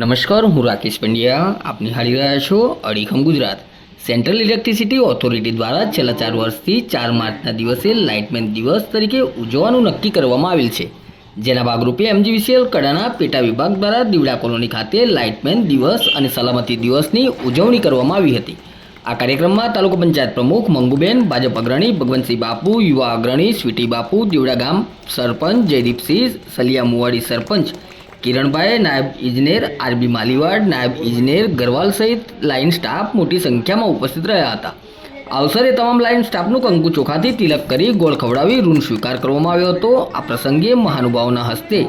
નમસ્કાર, હું રાકેશ પંડ્યા. આપ નિહાળી રહ્યા છો અડીખમ ગુજરાત. સેન્ટ્રલ ઇલેક્ટ્રિસિટી ઓથોરિટી દ્વારા છેલ્લા ચાર વર્ષથી ચાર માર્ચના દિવસે લાઇટમેન દિવસ તરીકે ઉજવવાનું નક્કી કરવામાં આવેલ છે. જેના ભાગરૂપે એમજીવીસીએલ કડાના પેટા વિભાગ દ્વારા દીવડા કોલોની ખાતે લાઇટમેન દિવસ અને સલામતી દિવસની ઉજવણી કરવામાં આવી હતી. આ કાર્યક્રમમાં તાલુકા પંચાયત પ્રમુખ મંગુબેન, ભાજપ અગ્રણી ભગવંતસિંહ બાપુ, યુવા અગ્રણી સ્વીટી બાપુ, દીવડા ગામ સરપંચ જયદીપસિંહ, સલિયા મુવાડી સરપંચ કિરણભાઈ નાયબ ઇજનેર આરબી માલીવાડ, નાયબ ઇજનેર ગરવાલ સહિત લાઇન સ્ટાફ મોટી સંખ્યામાં ઉપસ્થિત રહ્યા હતા. અવસરે તમામ લાઇન સ્ટાફનું કંકુ ચોખાથી તિલક કરી ગોળ ખવડાવી ઋણ સ્વીકાર કરવામાં આવ્યો હતો. આ પ્રસંગે મહાનુભાવના હસ્તે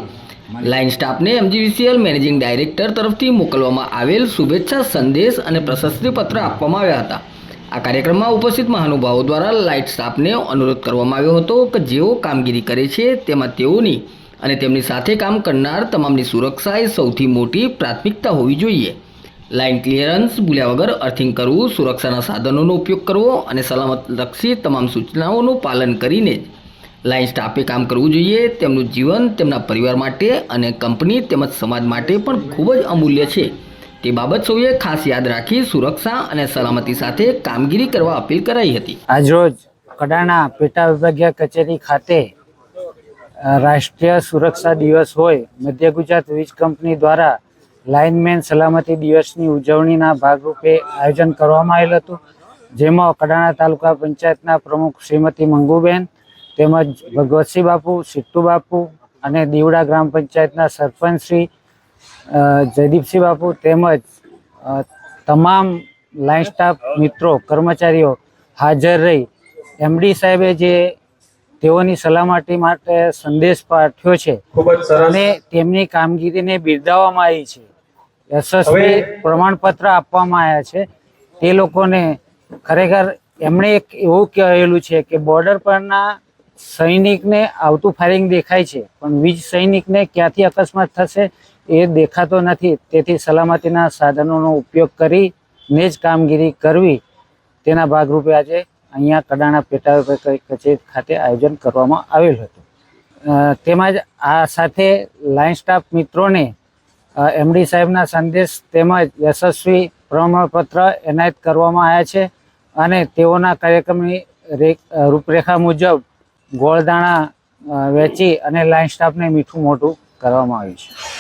લાઇન સ્ટાફને એમજીવીસીએલ મેનેજિંગ ડાયરેક્ટર તરફથી મોકલવામાં આવેલ શુભેચ્છા, સંદેશ અને પ્રશસ્તિપત્ર આપવામાં આવ્યા હતા. આ કાર્યક્રમમાં ઉપસ્થિત મહાનુભાવો દ્વારા લાઇટ સ્ટાફને અનુરોધ કરવામાં આવ્યો હતો કે જેઓ કામગીરી કરે છે તેમાં તેઓની અને તેમની સાથે કામ કરનાર તમામની સુરક્ષા એ સૌથી મોટી પ્રાથમિકતા હોવી જોઈએ. લાઇન ક્લિયરન્સ ભૂલ્યા વગર અર્થિંગ કરવું, સુરક્ષાના સાધનોનો ઉપયોગ કરવો અને સલામતલક્ષી તમામ સૂચનાઓનું પાલન કરીને જ. લાઇન સ્ટાફે કામ કરવું જોઈએ, તેમનું જીવન, તેમના પરિવાર માટે અને કંપની તેમજ સમાજ માટે પણ ખૂબ જ અમૂલ્ય છે. તે બાબત સૌએ ખાસ યાદ રાખી સુરક્ષા અને સલામતી સાથે કામગીરી કરવા અપીલ કરાઈ હતી. આજરોજ કડાણા પેટા વિભાગીય કચેરી ખાતે રાષ્ટ્રીય સુરક્ષા દિવસ હોય, મધ્ય ગુજરાત વીજ કંપની દ્વારા લાઇનમેન સલામતી દિવસની ઉજવણીના ભાગરૂપે આયોજન કરવામાં આવેલ હતું. જેમાં કડાણા તાલુકા પંચાયતના પ્રમુખ શ્રીમતી મંગુબેન, તેમજ ભગવતસિંહ બાપુ, સિટ્ટુ બાપુ અને દીવડા ગ્રામ પંચાયતના સરપંચ શ્રી જયદીપસિંહ બાપુ તેમજ તમામ લાઇન સ્ટાફ મિત્રો, કર્મચારીઓ હાજર રહી. એમડી સાહેબે જે તેઓની સલામતી માટે સંદેશ પાઠવ્યો છે. અને તેમની કામગીરીને બિરદાવવામાં આવી છે. યશસ્વી પ્રમાણપત્ર આપવામાં આવ્યા છે. તે લોકોને ખરેખર એમણે એક એવું કહેલું છે કે બોર્ડર પરના સૈનિકને આવતું ફાયરિંગ દેખાય છે. પણ વીજ સૈનિકને ક્યાંથી અકસ્માત થશે એ દેખાતો નથી. તેથી સલામતીના સાધનોનો ઉપયોગ કરીને જ કામગીરી કરવી. તેના ભાગરૂપે આજે અહીંયા કડાણા પેટા કચેરી ખાતે આયોજન કરવામાં આવેલ હતું. તેમજ આ સાથે લાઇન સ્ટાફ મિત્રોને એમડી સાહેબના સંદેશ તેમજ યશસ્વી પ્રમાણપત્ર એનાયત કરવામાં આવ્યા છે અને તેઓના કાર્યક્રમની રૂપરેખા મુજબ ગોળદાણા વેચી અને લાઇન સ્ટાફને મીઠું મોટું કરવામાં આવ્યું છે.